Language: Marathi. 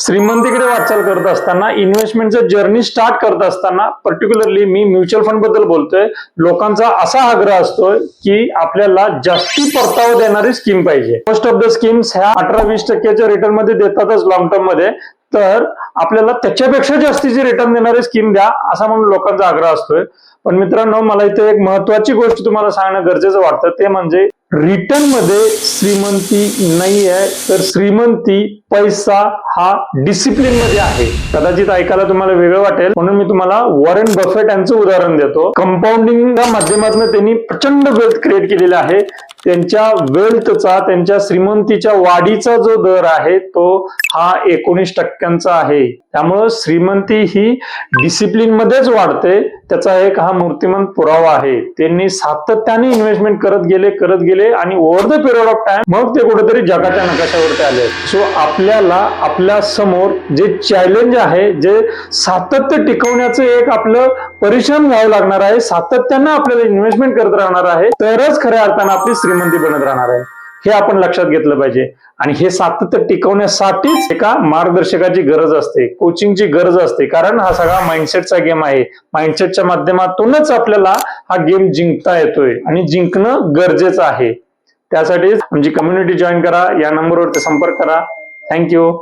श्रीमंतीकडे वाटचाल करत असताना इन्व्हेस्टमेंटचं जर्नी स्टार्ट करत असताना पर्टिक्युलरली मी म्युच्युअल फंडबद्दल बोलतोय. लोकांचा असा आग्रह असतोय की आपल्याला जास्ती परतावा देणारी स्कीम पाहिजे. मोस्ट ऑफ द स्कीम्स ह्या अठरा वीस टक्क्याच्या रिटर्नमध्ये देतातच लॉंग टर्ममध्ये. तर आपल्याला त्याच्यापेक्षा जास्तीची रिटर्न देणारी स्कीम द्या असा म्हणून लोकांचा आग्रह असतोय. पण मित्रांनो मला इथे एक महत्वाची गोष्ट तुम्हाला सांगणं गरजेचं वाटतं. ते म्हणजे रिटर्नमध्ये श्रीमंती नाही आहे तर श्रीमंती पैसा हा डिसिप्लिनमध्ये आहे. कदाचित ऐकायला तुम्हाला वेगळं वाटेल म्हणून मी तुम्हाला वॉरेन बफेट यांचं उदाहरण देतो. कंपाऊंडिंगच्या माध्यमातून त्यांनी प्रचंड वेल्थ क्रिएट केलेला आहे. त्यांच्या वेल्थचा त्यांच्या श्रीमंतीच्या वाढीचा जो दर आहे तो हा एकोणीस टक्क्यांचा आहे. त्यामुळं श्रीमंती ही डिसिप्लिन मध्येच वाढते. त्याचा एक हा मूर्तिमंत पुरावा आहे. त्यांनी सातत्याने इन्व्हेस्टमेंट करत गेले करत गेले आणि over the period of time मग ते कुठेतरी जगाच्या नकाशावरती आले. सो आपल्याला आपल्यासमोर जे चॅलेंज आहे जे सातत्य टिकवण्याचं एक आपलं परिश्रम घ्यावं लागणार आहे सातत्यानं आपल्याला इन्व्हेस्टमेंट करत राहणार आहे तरच खऱ्या अर्थानं आपली श्रीमंती बनत राहणार आहे. हे आपण लक्षात घेतलं पाहिजे. आणि हे सातत्य टिकवण्यासाठीच एका मार्गदर्शकाची गरज असते कोचिंगची गरज असते. कारण हा सगळा माइंडसेटचा गेम आहे. माइंडसेटच्या माध्यमातूनच आपल्याला हा गेम जिंकता येतोय आणि जिंकणं गरजेचं आहे. त्यासाठीच आमची कम्युनिटी जॉईन करा या नंबरवरती संपर्क करा. थँक्यू